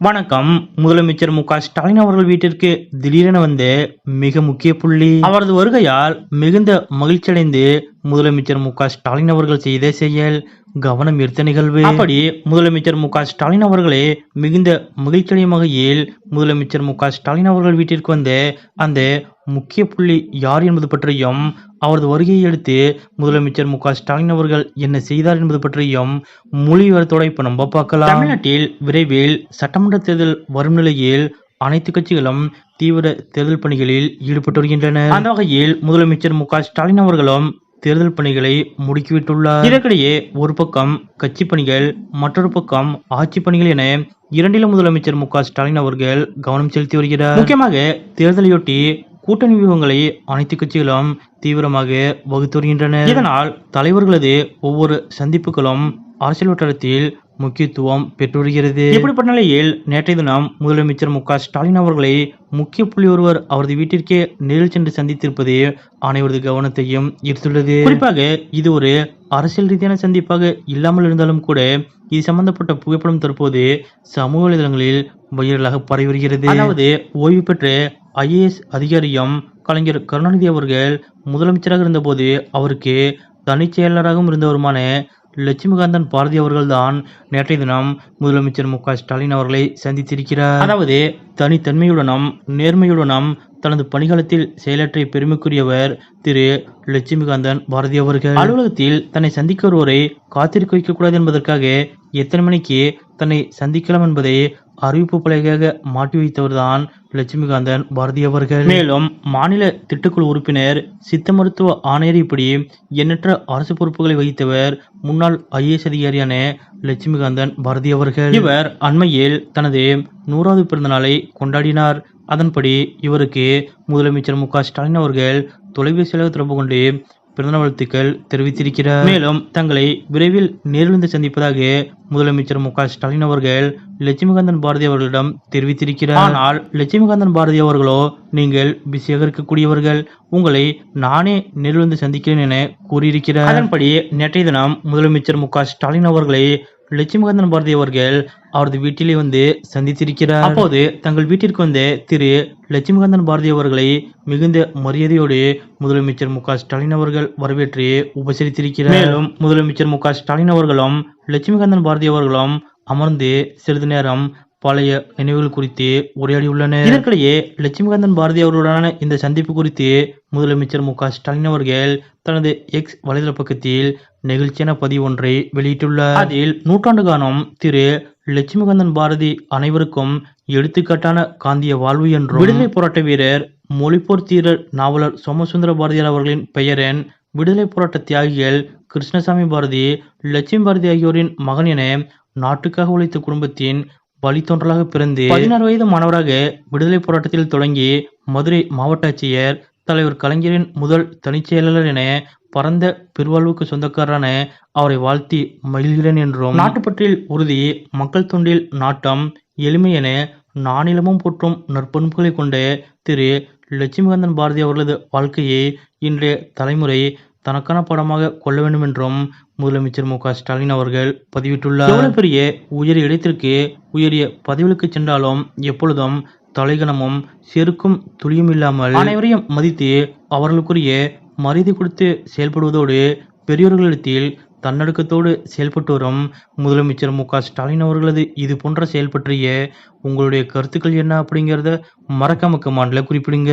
வணக்கம். முதலமைச்சர் மு க ஸ்டாலின் அவர்கள் வீட்டிற்கு திடீரென வந்து மிக முக்கிய புள்ளி. அவரது வருகையால் மிகுந்த மகிழ்ச்சியடைந்து முதலமைச்சர் மு ஸ்டாலின் அவர்கள் செய்த செயல் கவனம் ஈர்த்த நிகழ்வு. அப்படி முதலமைச்சர் மு ஸ்டாலின் அவர்களே மிகுந்த மகிழ்ச்சியடையும் வகையில் முதலமைச்சர் மு ஸ்டாலின் அவர்கள் வீட்டிற்கு வந்த அந்த முக்கிய புள்ளி யார் என்பது பற்றியும் அவரது வருகையை அடுத்து முதலமைச்சர் மு ஸ்டாலின் அவர்கள் என்ன செய்தார் என்பது பற்றியும் மொழிவரத்தோட இப்ப நம்ம பார்க்கலாம். தமிழ்நாட்டில் விரைவில் சட்டமன்ற தேர்தல் வரும் நிலையில் அனைத்து கட்சிகளும் தீவிர தேர்தல் பணிகளில் ஈடுபட்டு வருகின்றனர். அந்த வகையில் முதலமைச்சர் மு ஸ்டாலின் அவர்களும் தேர்தல் பணிகளை முடுக்கிவிட்டுள்ளார். இதற்கிடையே ஒரு பக்கம் கட்சி பணிகள் மற்றொரு பக்கம் ஆட்சி பணிகள் என இரண்டிலும் முதலமைச்சர் மு ஸ்டாலின் அவர்கள் கவனம் செலுத்தி வருகிறார். முக்கியமாக தேர்தலையொட்டி கூட்டணி வியூகங்களை அனைத்து கட்சிகளும் தீவிரமாக வகுத்து வருகின்றனர். இதனால் தலைவர்களது ஒவ்வொரு சந்திப்புகளும் அரசியல் வட்டாரத்தில் முக்கியத்துவம் பெற்று வருகிறது இப்படிப்பட்ட நிலையில் நேற்றைய தினம் முதலமைச்சர் மு க ஸ்டாலின் அவர்களை முக்கிய புள்ளி ஒருவர் அவரது வீட்டிற்கே நேரில் சென்று சந்தித்திருப்பது அனைவரது கவனத்தையும் ஈர்த்துள்ளது. குறிப்பாக இது ஒரு அரசியல் ரீதியான சந்திப்பாக இல்லாமல் இருந்தாலும் கூட இது சம்பந்தப்பட்ட புகைப்படம் தற்போது சமூக வலைதளங்களில் வைரலாக பரவி வருகிறது அதாவது ஓய்வு பெற்ற ஐஏஎஸ் அதிகாரியும் கலைஞர் கருணாநிதி அவர்கள் முதலமைச்சராக இருந்தபோது அவருக்கு தனிச் செயலாளராகவும் இருந்தவருமான லட்சுமிகாந்தன் பாரதி அவர்கள்தான் நேற்றைய தினம் முதலமைச்சர் மு ஸ்டாலின் அவர்களை சந்தித்திருக்கிறார். அதாவது தனித்தன்மையுடனும் நேர்மையுடனும் தனது பணிகாலத்தில் செயலாற்றிய பெருமைக்குரியவர் திரு லட்சுமிகாந்தன் பாரதி அவர்கள். அலுவலகத்தில் தன்னை சந்திக்க வருவோரை காத்திருக்க வைக்கக்கூடாது என்பதற்காக எத்தனை மணிக்கு தன்னை சந்திக்கலாம் என்பதை அறிவிப்பு பலகையாக மாட்டி வைத்தவர்தான் லட்சுமிகாந்தன் பாரதி அவர்கள். மேலும் மாநில திட்டக்குழு உறுப்பினர் சித்த மருத்துவ ஆணையர் இப்படி எண்ணற்ற அரசு பொறுப்புகளை வகித்தவர் முன்னாள் ஐஏஎஸ் அதிகாரியான லட்சுமிகாந்தன் பாரதி அவர்கள். இவர் அண்மையில் தனது நூறாவது பிறந்த நாளை கொண்டாடினார். அதன்படி இவருக்கு முதலமைச்சர் மு க ஸ்டாலின் அவர்கள் தொலைபேசியாக தொடர்பு கொண்டு பிறந்த வாழ்த்துக்கள் தெரிவித்திருக்கிறார். மேலும் தங்களை விரைவில் நேரில் வந்து சந்திப்பதாக முதலமைச்சர் மு க ஸ்டாலின் அவர்கள் லட்சுமிகாந்தன் பாரதி அவர்களிடம் தெரிவித்திருக்கிறார். ஆனால் லட்சுமிகாந்தன் பாரதி அவர்களோ நீங்கள் பிஸியாக இருக்கக்கூடியவர்கள் உங்களை நானே நேரில் வந்து சந்திக்கிறேன் என கூறியிருக்கிறார். அதன்படி நேற்றைய தினம் முதலமைச்சர் மு க ஸ்டாலின் அவர்களை லட்சுமிகாந்தன் பாரதி அவர்கள் அவரது வீட்டிலே வந்து சந்தித்திருக்கிறார். அப்போது தங்கள் வீட்டிற்கு வந்த திரு லட்சுமிகாந்தன் பாரதி அவர்களை மிகுந்த மரியாதையோடு முதலமைச்சர் மு ஸ்டாலின் அவர்கள் வரவேற்று உபசரித்திருக்கிறார். மேலும் முதலமைச்சர் மு ஸ்டாலின் அவர்களும் லட்சுமிகாந்தன் பாரதி அவர்களும் அமர்ந்து சிறிது நேரம் பழைய நினைவுகள் குறித்து உரையாடியுள்ளனர். இதற்கிடையே லட்சுமிகாந்தன் பாரதி அவர்களுடனான இந்த சந்திப்பு குறித்து முதலமைச்சர் மு க ஸ்டாலின் அவர்கள் தனது எக்ஸ் வலைதள பக்கத்தில் நெகிழ்ச்சியான பதிவு ஒன்றை வெளியிட்டுள்ளார். அதில் நூற்றாண்டு காலம் திரு லட்சுமிகாந்தன் பாரதி அனைவருக்கும் எடுத்துக்காட்டான காந்திய வாழ்வு என்றும் விடுதலை போராட்ட வீரர் மொழிப்போர் தீரர் நாவலர் சோமசுந்தர பாரதியார் அவர்களின் பெயரன் விடுதலை போராட்ட தியாகிகள் கிருஷ்ணசாமி பாரதி லட்சுமி பாரதி ஆகியோரின் மகன் என நாட்டுக்காக உழைத்த குடும்பத்தின் வழித்தோன்றலாக பிறந்து பதினாறு வயது மாணவராக விடுதலை போராட்டத்தில் தொடங்கி மதுரை மாவட்ட ஆட்சியர் தலைவர் கலைஞரின் முதல் தனிச்செயலாளர் என பரந்த பெருவாழ்வுக்கு சொந்தக்காரரான அவரை வாழ்த்தி மகிழ்கிறேன் என்றும் நாட்டுப்பற்றில் உறுதி மக்கள் தொண்டில் நாட்டம் எளிமை என நானிலமும் போற்றும் நற்பண்புகளை கொண்ட திரு. லட்சுமிகாந்தன் பாரதி அவர்களது வாழ்க்கையை இன்றைய தலைமுறை தனக்கான படமாக கொள்ள வேண்டும் என்றும் முதலமைச்சர் மு க ஸ்டாலின் அவர்கள் பதிவிட்டுள்ளார். எவ்வளவு பெரிய உயரிய இடத்திற்கு உயரிய பதவிகளுக்கு சென்றாலும் எப்பொழுதும் தலைகணமும் செருக்கும் துளியும் இல்லாமல் அனைவரையும் மதித்து அவர்களுக்குரிய மரியாதை கொடுத்து செயல்படுவதோடு பெரியோர்களிடத்தில் தன்னடக்கத்தோடு செயல்பட்டு வரும் முதலமைச்சர் மு க ஸ்டாலின் அவர்களது இது போன்ற செயல் பற்றிய உங்களுடைய கருத்துக்கள் என்ன அப்படிங்கிறத மறக்காம கமாண்டில் குறிப்பிடுங்க.